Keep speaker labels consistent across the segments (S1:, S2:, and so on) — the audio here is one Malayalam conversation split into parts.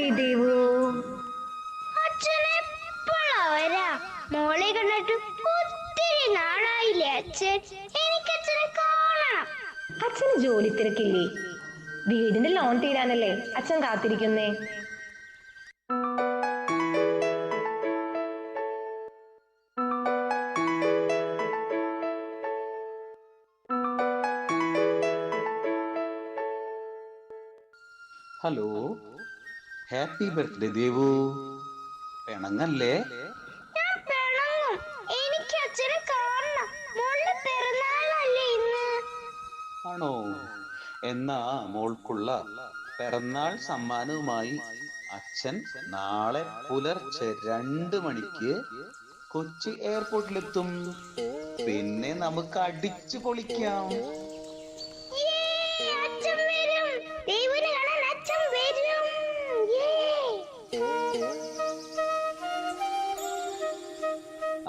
S1: ഗണപതി ദേവോ അച്ഛനെ വരാ? മോളെ കണ്ടിട്ട് ഒത്തിരി നാളായില്ലേ അച്ഛൻ? എനിക്ക് അച്ഛനെ കാണണം.
S2: അച്ഛന് ജോലി തിരക്കില്ലേ? വീടിന്റെ ലോൺ തീരാനല്ലേ അച്ഛൻ കാത്തിരിക്കുന്നേ?
S3: ഹലോ ഹാപ്പി ബർത്ത്ഡേ ദേവു പിണങ്ങല്ലേ?
S1: ഞാൻ പിണങ്ങും. എനിക്ക് അച്ഛനെ കാണണം. മോളുടെ പിറന്നാളല്ലേ ഇന്ന്.
S3: ആണോ? എന്നാ മോൾക്കുള്ള പിറന്നാൾ സമ്മാനവുമായി അച്ഛൻ നാളെ പുലർച്ചെ രണ്ട് മണിക്ക് കൊച്ചി എയർപോർട്ടിലെത്തും. പിന്നെ നമുക്ക് അടിച്ചു പൊളിക്കാം.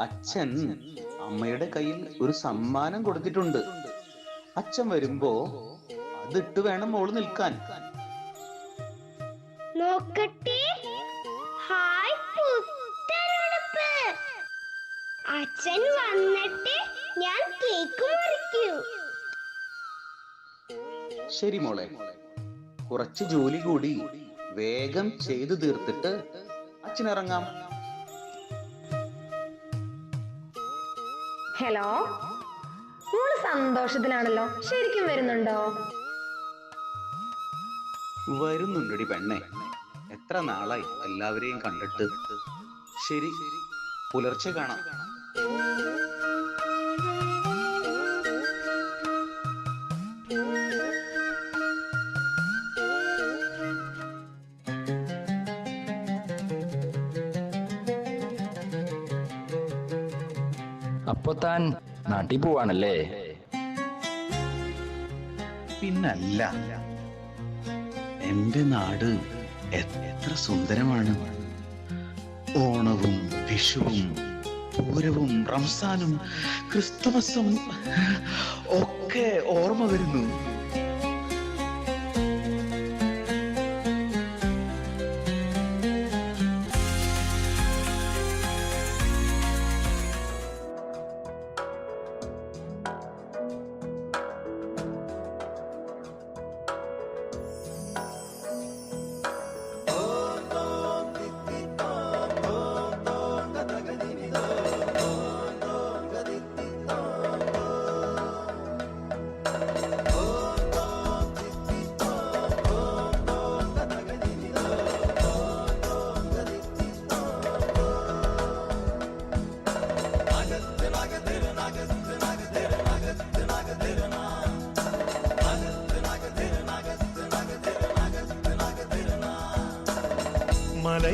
S1: അച്ഛൻ
S3: അമ്മയുടെ കയ്യിൽ ഒരു സമ്മാനം കൊടുത്തിട്ടുണ്ട്. അച്ഛൻ വരുമ്പോ അതിട്ട് വേണം മോൾ നിൽക്കാൻ.
S1: നോക്കട്ടെ. ഹായ് അച്ഛൻ വന്നിട്ട് ഞാൻ കേക്ക് മുറിക്കൂ.
S3: ശരി മോളെ. കുറച്ച് ജോലി കൂടി വേഗം ചെയ്തു തീർത്തിട്ട് അച്ഛനിറങ്ങാം
S2: ഹലോ? മോൾ സന്തോഷത്തിലാണല്ലോ. ശരിക്കും വരുന്നുണ്ടോ?
S3: വരുന്നുണ്ടടി പെണ്ണെ. എത്ര നാളായി എല്ലാവരെയും കണ്ടിട്ട്. ശരി പുലർച്ചെ കാണാം.
S4: അപ്പൊ താൻ നാട്ടിൽ പോവാണല്ലേ?
S3: പിന്നല്ല എന്റെ നാട് എത്ര സുന്ദരമാണ്. ഓണവും വിഷുവും പൂരവും റംസാനും ക്രിസ്തുമസും ഒക്കെ ഓർമ്മ വരുന്നു.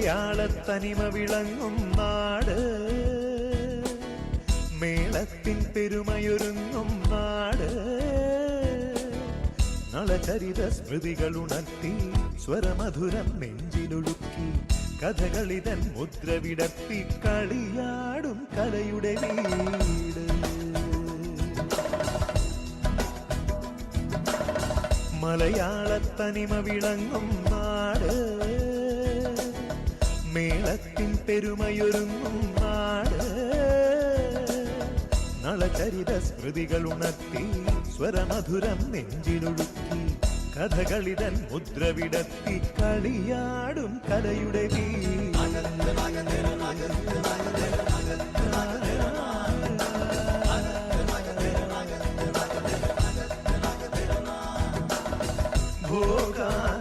S5: മലയാളത്തനിമ വിളങ്ങും നാട് മേളത്തിൻ പെരുമയൊരുങ്ങും നാട് നളചരിത സ്മൃതികൾ ഉണർത്തി സ്വരമധുരം നെഞ്ചിലൊഴുക്കി കഥകളിതൻ മുദ്ര വിടർത്തി കളിയാടും കലയുടെ വീട് മലയാളത്തനിമ വിളങ്ങും നാട് മേളത്തിൻ പെരുമയൊരുങ്ങും നാട്. നളചരിത സ്മൃതികൾ ഉണർത്തി സ്വരമധുരം നെഞ്ചിലൊഴുക്കി കഥകളിതൻ മുദ്ര വിടത്തി കളിയാടും കലയുടെ വീട് ഭോഗാനുദ്ധാവ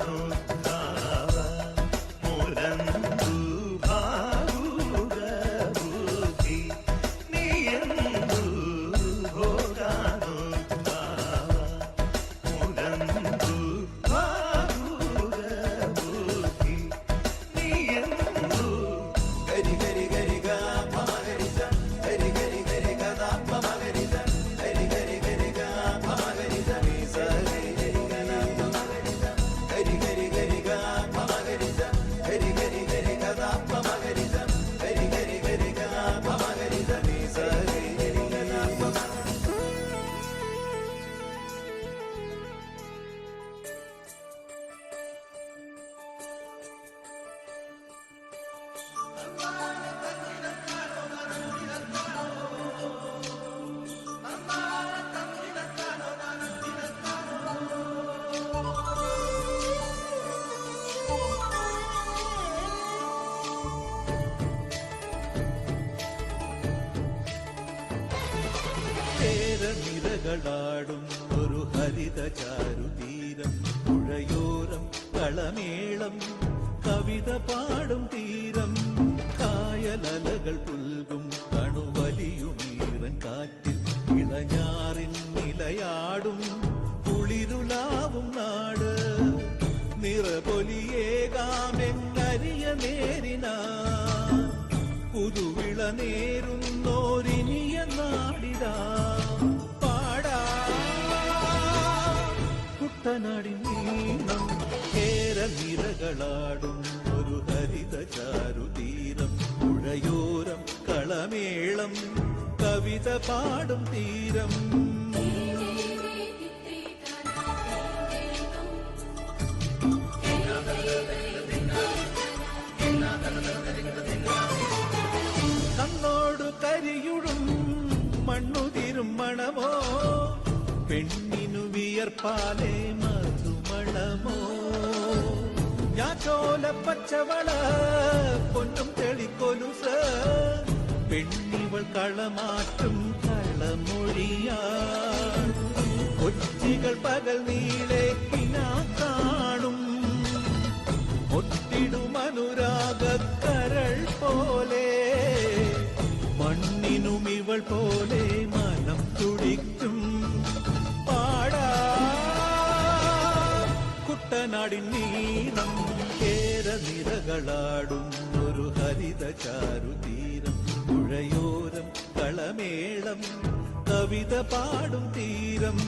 S6: കായലലകൾ പുൽകും കണുവലിയുമീറൻ കാറ്റിൽ ഇളഞ്ഞാറിൻ നിലയാടും. കുളിരുലാവും നാട് നിറപൊലിയേകാമെന്നരിയ നേരിന. പുതുവിള നേരുന്നോരിനിയ നാടിതാ പാടാ. കുട്ടനാടിൻ നീണം കേര നിരകളാടും ഒരു ഹരിത പുഴയോരം കളമേളം കവിത പാടും തീരം. നന്നോടു കരിയുടും മണ്ണുതിരും മണമോ? പെണ്ണിനു വിയർപ്പാലേ മധുമണമോ? ഞാൻ ചോല പച്ചവള പൊന്നും കളമാറ്റും കളമൊഴിയാ. കൊച്ചികൾ പകൽ നീളെ പിന്നാ കാണും ഒത്തിടുമനുരാഗ കരൾ പോലെ. മണ്ണിനും ഇവൾ പോലെ മനം തുടിക്കും. പാടാ. കുട്ടനാടിൻ നീളം കേര നിരകളാടും ഒരു ഹരിത ചാരുതീരം പുഴയോരം കളമേളം കവിത പാടും തീരം.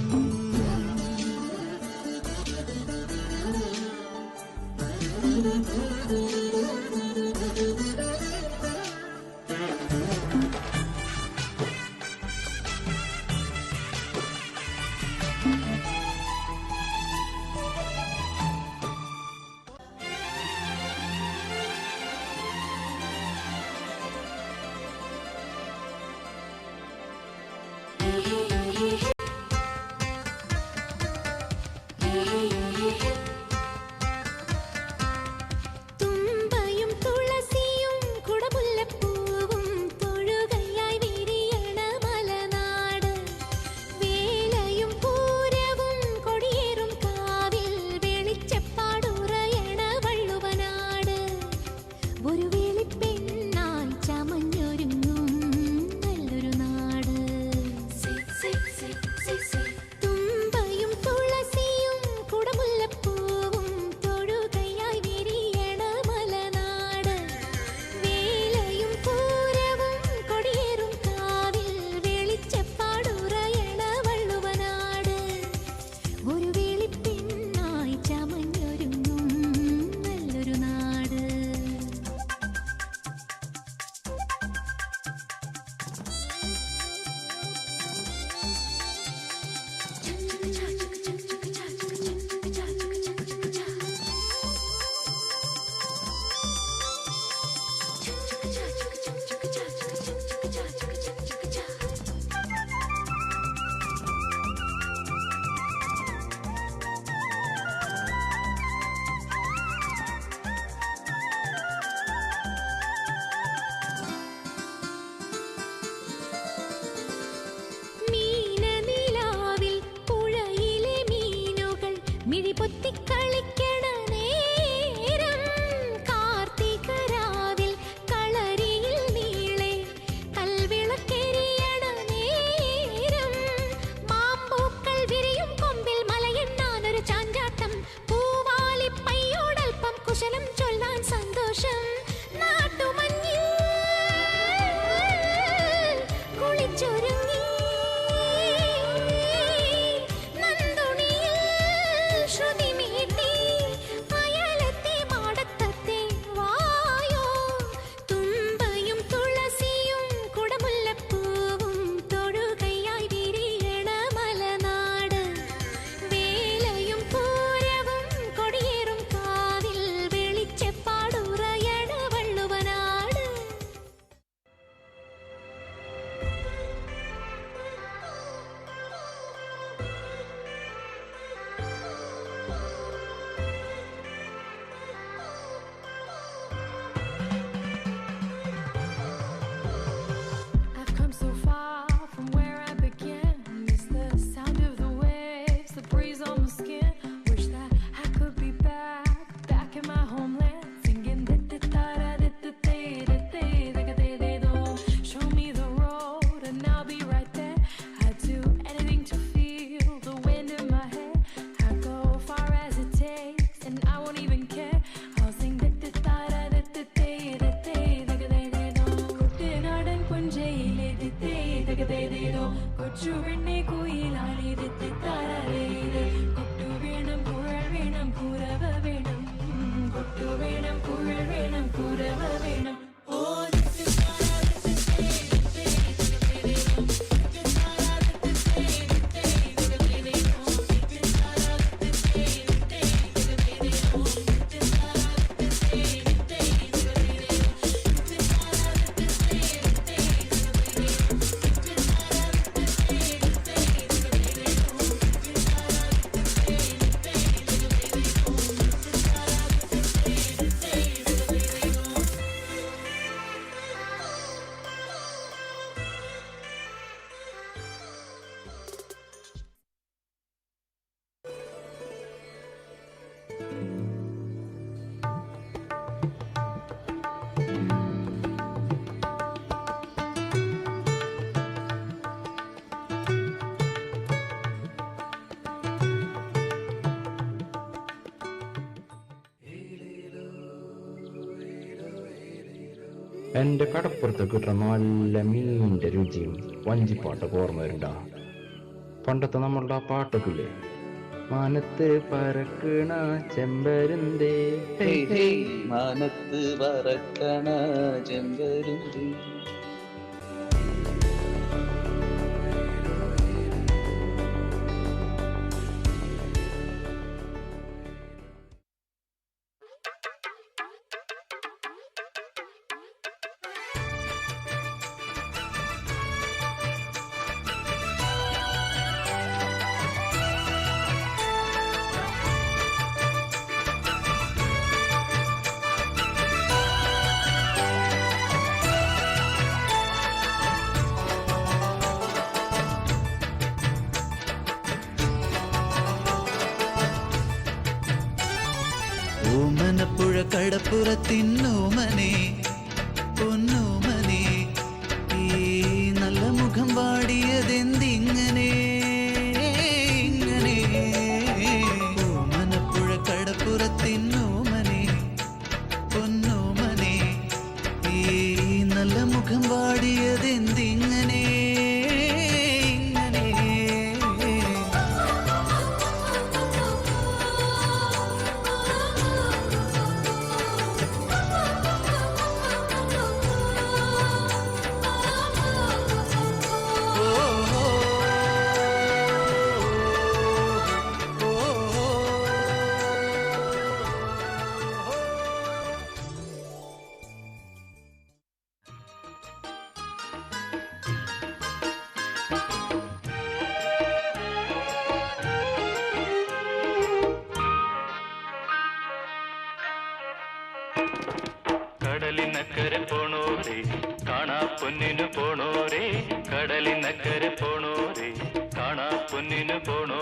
S7: You.
S4: എന്റെ കടപ്പുറത്ത് കിട്ടുന്ന നല്ല മീനിന്റെ രുചിയും വഞ്ചിപ്പാട്ടൊക്കെ ഓർമ്മ വരുണ്ട പണ്ടത്തെ നമ്മളുടെ ആ പാട്ടൊക്കെ ഇല്ലേ മാനത്ത് പറക്കണ ചെമ്പരുന്തേ.
S3: മാനത്ത് പറക്കണ ചെമ്പരുന്തേ.
S8: കടപ്പുറത്തിന്നോമനേ
S9: പോണോരേ കടലിനക്കരെ പോണോരേ കാണാ പൊന്നിനു
S10: പോണോ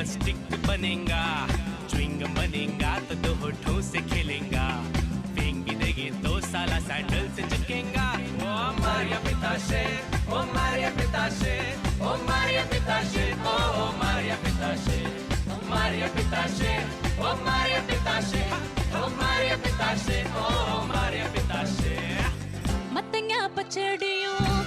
S10: पर स्टिक बनेगा
S6: ज्विंग बनेगा तो दो होठों से खेलेगा। फेंगी देगी तो साला सैंडल से चिपकेगा। ओ मारिया पिताशे, ओ मारिया पिताशे, ओ मारिया पिताशे, ओ ओ मारिया पिताशे मारिया पिताशे, ओ मारिया पिताशे, ओ मारिया पिताशे, ओ मारिया पिताशे।
S11: मत पचड़ियों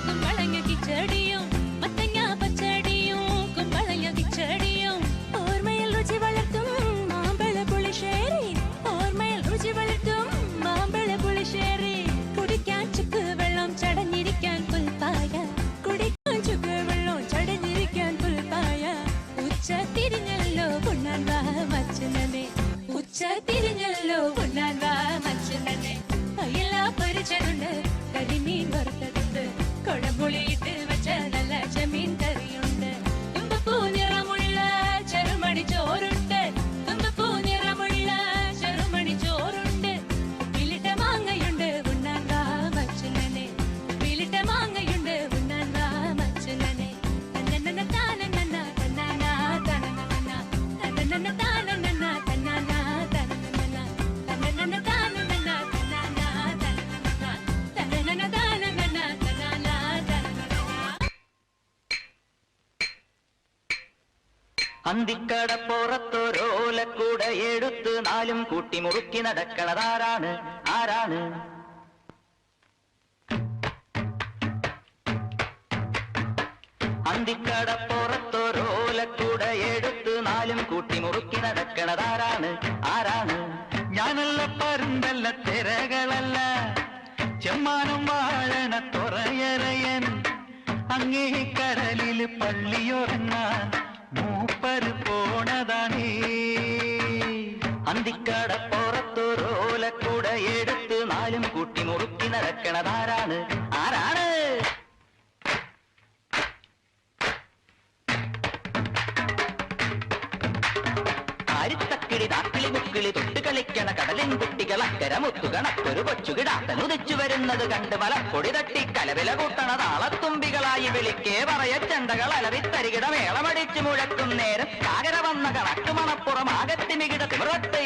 S12: അന്തിക്കടപ്പുറത്തൊരോലക്കൂട എടുത്ത് നാലും കൂട്ടി മുറുക്കി നടക്കണതാരാണ് ആരാണ്? അന്തിക്കടപ്പുറത്തൊരോലക്കൂട എടുത്ത് നാലും കൂട്ടി മുറുക്കി നടക്കണതാരാണ് ആരാണ്?
S13: ഞാനല്ല പരുന്തല്ല തിരകളല്ല. ചെമ്മാനം വാഴണ തുറയറയൻ അങ്ങേ കടലിൽ പള്ളിയൊറങ്ങാൻ മൂപ്പര് പോണതാണേ
S12: അന്തിക്കടപ്പുറത്തൊരോലക്കൂട എടുത്ത് നാലും കൂട്ടി മുറുക്കി നടക്കണതാരാണ് ആരാണ് ആരിത്തക്കിളി താക്കിളി മുക്കിളി തൊട്ട് കളിക്കണ കടലിൻ കുട്ടികൾ അക്കര മുത്തുകണക്കൊരു കൊച്ചുകിടാത്തനുദിച്ചു വരുന്നത് കണ്ട് മലപ്പൊടി തട്ടി കലവില കൂട്ടണ താളത്തുമ്പികളായി വിളിക്കേ പറയ ചെണ്ടകൾ അലവിത്തരികിട മേളമടിച്ചു മുഴക്കും നേരം. സാഗര വന്ന കണക്ക് മണപ്പുറം തിമിറത്തെ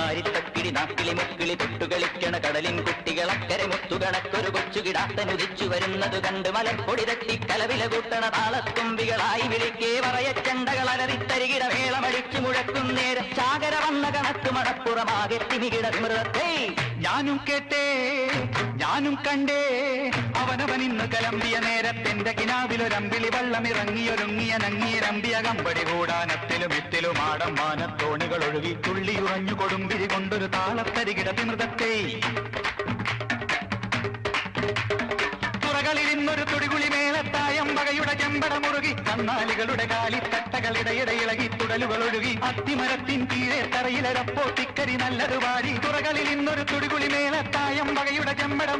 S12: ആരിത്തക്കിളി നാക്കിളി മുക്കിളി തൊട്ടുകളിക്കണ കടലിൻ കുട്ടികൾ അക്കരെ മുത്തുകണക്കൊരു കൊച്ചുകിടാത്തനുദിച്ചു വരുന്നത് കണ്ട് മലപ്പൊടി തട്ടി കലവില കൂട്ടണ താളത്തുമ്പികളായി വിളിക്കേ പറയ ചെണ്ടകൾ അലറിത്തരികിട വേളമടിച്ചു മുഴക്കും നേരം ചാകര വന്ന കണക്ക് മണപ്പുറമാകെ തിമികിട മൃതത്തെ
S13: ഞാനും കേട്ടേ ഞാനും കണ്ടേ. അവനവൻ ഇന്ന് കലമ്പിയ നേരത്തെന്റെ കിനാവിലൊരമ്പിളി വെള്ളമിറങ്ങിയൊരുങ്ങിയ നങ്ങിയരമ്പിയ കമ്പടി കൂടാനത്തിലും ഇത്തിലും ആടം മാനത്തോണികൾ ഒഴുകി തുള്ളിയുറഞ്ഞു കൊടുമ്പിരി കൊണ്ടൊരു താളത്തരികിട തിമൃതത്തെ തുറകളിൽ ഇന്നൊരു തുടികുളി വകയുടെ ചെമ്പട കന്നാലികളുടെ കാലിത്തട്ടകളിടയിടെ ഇളകി തുടലുകൾ ഒഴുകി അത്തിമരത്തിൻ കീഴെ തറയിലരപ്പോ തിക്കരി നല്ലത് വാടി തുറകളിൽ ഇന്നൊരു തുടികുളി മേലത്തായം വകയുടെ ചെമ്പട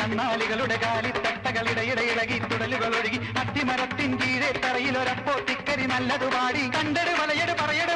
S13: കന്നാലികളുടെ കാലിത്തട്ടകളിടയിടെ ഇളകി തുടലുകൾ ഒഴുകി അത്തിമരത്തിൻ കീഴെ തറയിലൊരപ്പോ തിക്കരി നല്ലത് വാടി കണ്ടട് വലയട് പറയട്